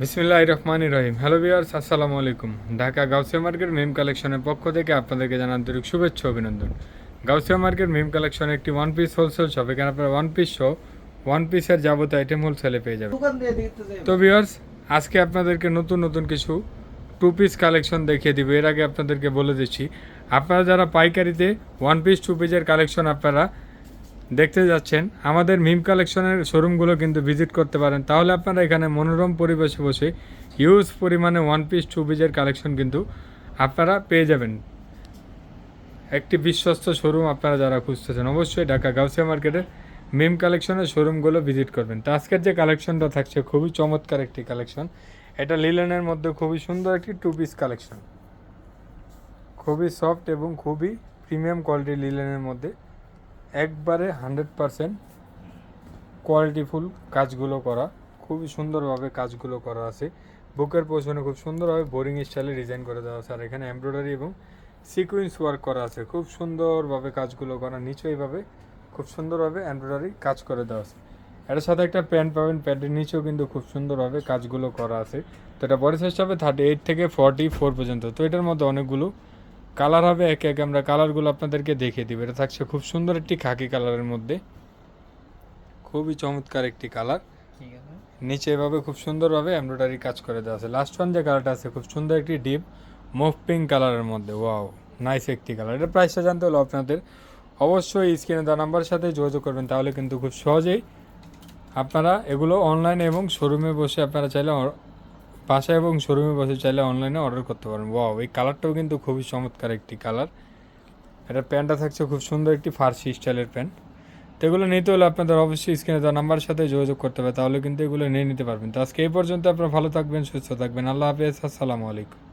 বিসমিল্লাহ রহমান রহিম হ্যালো বিয়ার্স আসসালামু আলাইকুম। ঢাকা গাউসিয়া মার্কেট মিম কালেকশনের পক্ষ থেকে আপনাদেরকে জানান আন্তরিক শুভেচ্ছা অভিনন্দন। গাউসিয়া মার্কেট মিম কালেকশন একটি ওয়ান পিস হোলসেল শপ এখানে আপনারা ওয়ান পিস সহ ওয়ান পিসের যাবতীয় আইটেম হোলসেলে পেয়ে যাবেন। তো ভিউয়ার্স আজকে আপনাদেরকে নতুন নতুন কিছু টু পিস কালেকশন দেখিয়ে দিব। এর আগে আপনাদেরকে বলে দিচ্ছি আপনারা যারা পাইকারিতে ওয়ান পিস টু পিসের কালেকশন আপনারা দেখতে যাচ্ছেন, আমাদের মিম কালেকশনের শোরুমগুলো কিন্তু ভিজিট করতে পারেন। তাহলে আপনারা এখানে মনোরম পরিবেশে বসে হিউজ পরিমাণে ওয়ান পিস টু পিসের কালেকশন কিন্তু আপনারা পেয়ে যাবেন। একটি বিশ্বস্ত শোরুম আপনারা যারা খুঁজতেছেন, অবশ্যই ঢাকা গাউসিয়া মার্কেটের মিম কালেকশনের শোরুমগুলো ভিজিট করবেন। তো আজকের যে কালেকশনটা থাকছে, খুবই চমৎকার একটি কালেকশন এটা লিলেনের মধ্যে খুবই সুন্দর একটি টু পিস কালেকশন খুবই সফট এবং খুবই প্রিমিয়াম কোয়ালিটির লিলেনের মধ্যে একবারে হান্ড্রেড পারসেন্ট কোয়ালিটিফুল কাজগুলো করা, খুবই সুন্দরভাবে কাজগুলো করা আছে। বুকের পোষণে খুব সুন্দরভাবে বোরিং স্টাইলে ডিজাইন করে দেওয়া আছে, আর এখানে এমব্রয়ডারি এবং সিকুয়েন্স ওয়ার্ক করা আছে। খুব সুন্দরভাবে কাজগুলো করা নিচে এইভাবে খুব সুন্দরভাবে এমব্রয়ডারি কাজ করে দেওয়া আছে। এটার সাথে একটা প্যান্ট পাবেন, প্যান্টের নিচেও কিন্তু খুব সুন্দরভাবে কাজগুলো করা আছে। তো এটা বডি সাইজ হবে থার্টি এইট থেকে ফর্টি ফোর পর্যন্ত, তো এটার মধ্যে অনেকগুলো কালার হবে একে একে আমরা কালারগুলো আপনাদেরকে দেখিয়ে দিব। এটা থাকছে খুব সুন্দর একটি খাকি কালারের মধ্যে। খুবই চমৎকার একটি কালার নিচে এভাবে খুব সুন্দরভাবে এমব্রয়ডারি কাজ করে দেওয়া আছে। লাস্ট ওয়ান যে কালারটা আছে খুব সুন্দর একটি ডিপ মুভ পিঙ্ক কালারের মধ্যে। ওয়াও নাইস একটি কালার এটা প্রাইসটা জানতে হলো আপনাদের অবশ্যই স্ক্রিনে দেওয়া নাম্বারের সাথে যোগাযোগ করবেন তাহলে কিন্তু খুব সহজেই আপনারা এগুলো অনলাইনে এবং শোরুমে বসে আপনারা চাইলে বাসায় এবং শোরুমে বসে চাইলে অনলাইনে অর্ডার করতে পারেন। ওয়াও এই কালারটাও কিন্তু খুবই চমৎকার একটি কালার এটা প্যান্টটা থাকছে খুব সুন্দর একটি ফার্সি স্টাইলের প্যান্ট। তো এগুলো নিতে হলে আপনাদের অবশ্যই স্ক্রিনে তার নাম্বারের সাথে যোগাযোগ করতে হবে, তাহলে কিন্তু এগুলো নিয়ে নিতে পারবেন। তো আজকে এই পর্যন্ত আপনারা ভালো থাকবেন, সুস্থ থাকবেন। আল্লাহ হাফেজ, আসসালামু আলাইকুম।